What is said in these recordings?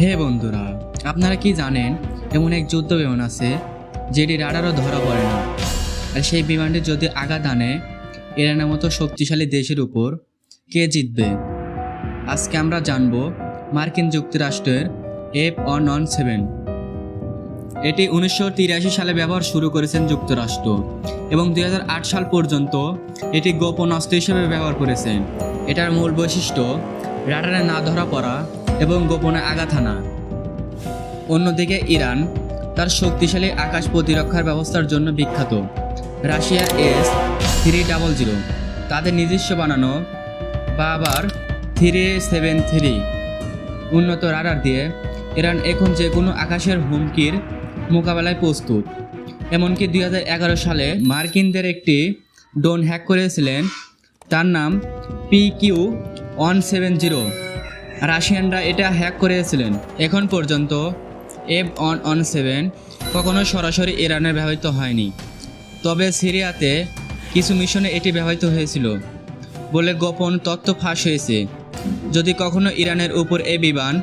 হে বন্ধুরা, আপনারা কি জানেন, এমন এক যুদ্ধ বিমান আছে, যেটি রাডারও ধরা পড়ে না। আর সেই বিমানটি যদি আঘাত আনে ইরানের মতো শক্তিশালী দেশের উপর কে জিতবে? আজকে আমরা জানব মার্কিন যুক্তরাষ্ট্রের এফ ওয়ান ওয়ান সেভেন। এটি উনিশশো তিরাশি সালে ব্যবহার শুরু করেছেন যুক্তরাষ্ট্র এবং দু হাজার আট সাল পর্যন্ত এটি গোপন অস্ত্র হিসেবে ব্যবহার করেছে এটার মূল বৈশিষ্ট্য, রাডারে না ধরা পড়া এবং গোপনে আঘাত হানা। অন্যদিকে ইরান তার শক্তিশালী আকাশ প্রতিরক্ষার ব্যবস্থার জন্য বিখ্যাত। রাশিয়ার এস থ্রি ডাবল জিরো। তাদের নিজস্ব বানানো বা আবার থ্রি সেভেন থ্রি। উন্নত রাডার দিয়ে ইরান এখন যে কোনো আকাশের হুমকির মোকাবেলায় প্রস্তুত। এমনকি দুই হাজার এগারো সালে মার্কিনদের একটি ড্রোন হ্যাক করেছিলেন। তার নাম P Q one seven zero. রাশিয়ানরা এটা হ্যাক করেছিলেন। এখন পর্যন্ত এফ ওয়ান ওয়ান সেভেন কখনো সরাসরি ইরানে ব্যবহৃত হয়নি। তবে সিরিয়াতে কিছু মিশনে এটি ব্যবহৃত হয়েছিল বলে গোপন তথ্য ফাঁস হয়েছে। যদি কখনো ইরানের উপর এ বিমান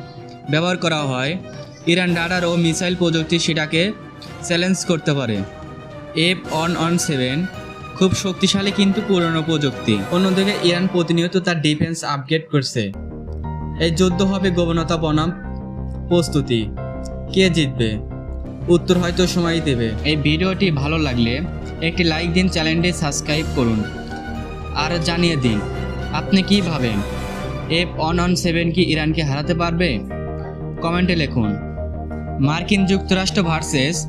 ব্যবহার করা হয়, ইরান রাডার ও মিসাইল প্রযুক্তি সেটাকে চ্যালেঞ্জ করতে পারে। এফ ওয়ান ওয়ান সেভেন খুব শক্তিশালী কিন্তু পুরনো প্রযুক্তি। অন্যদিকে ইরান প্রতিনিয়ত তার ডিফেন্স আপগ্রেড করছে। এই যুদ্ধ হবে গোপনতা বনাম। প্রস্তুতি। কে জিতবে? উত্তর হয়তো সময় দেবে। এই ভিডিওটি ভালো লাগলে একটি লাইক দিন, চ্যানেলটি সাবস্ক্রাইব করুন। আর জানিয়ে দিন, আপনি কি ভাবেন? এফ ওয়ান ওয়ান সেভেন কি ইরানকে হারাতে পারবে? কমেন্টে লিখুন। মার্কিন যুক্তরাষ্ট্র ভার্সেস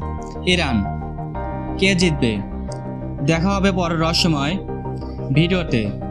ইরান। কে জিতবে? দেখা হবে পরের রহস্যময় ভিডিওতে।